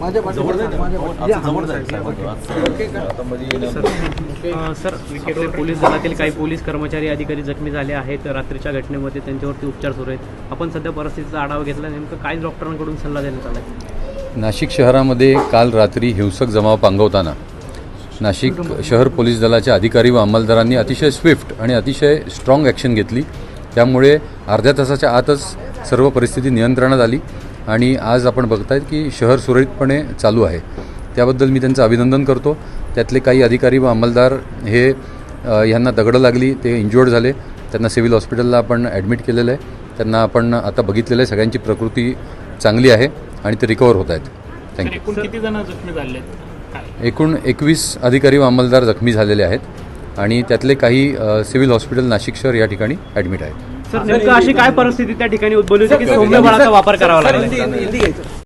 माझ्या. अ, सर आपल्या पोलीस दलातील काही पोलीस कर्मचारी अधिकारी जखमी झाले आहेत. रात्रीच्या घटनेमध्ये त्यांच्यावरती उपचार सुरू आहेत. आपण सध्या परिस्थितीचा आढावा घेतला. नेमकं काय डॉक्टरांकडून सल्ला देण्यात आला? आहे नाशिक शहरामध्ये काल रात्री हिंसक जमाव पांगवताना नाशिक शहर पोलीस दलाच्या अधिकारी व अंमलदारांनी अतिशय स्विफ्ट आणि अतिशय स्ट्रॉंग ॲक्शन घेतली. त्यामुळे अर्ध्या तासाच्या आतच सर्व परिस्थिती नियंत्रणात आली. आणि आज आपण बघतायत की शहर सुरळीतपणे चालू आहे. त्याबद्दल मी त्यांचं अभिनंदन करतो. त्यातले काही अधिकारी व अंमलदार हे अ, ह्यांना दगडं लागली ते इंज्युअर्ड झाले. त्यांना सिव्हिल हॉस्पिटलला आपण ॲडमिट केलेलं आहे. त्यांना आपण आता बघितलेलं आहे. सगळ्यांची प्रकृती चांगली आहे आणि ते रिकवर होत आहेत. थँक्यू एकूण किती जण जखमी झाले काय? एकूण एकवीस अधिकारी व अंमलदार जखमी झालेले आहेत. आणि त्यातले काही सिव्हिल हॉस्पिटल नाशिक शहर या ठिकाणी ॲडमिट आहेत. सर नेमकं अशी काय परिस्थिती त्या ठिकाणी उद्भवली होती की सौम्य बळाचा वापर करावा लागला?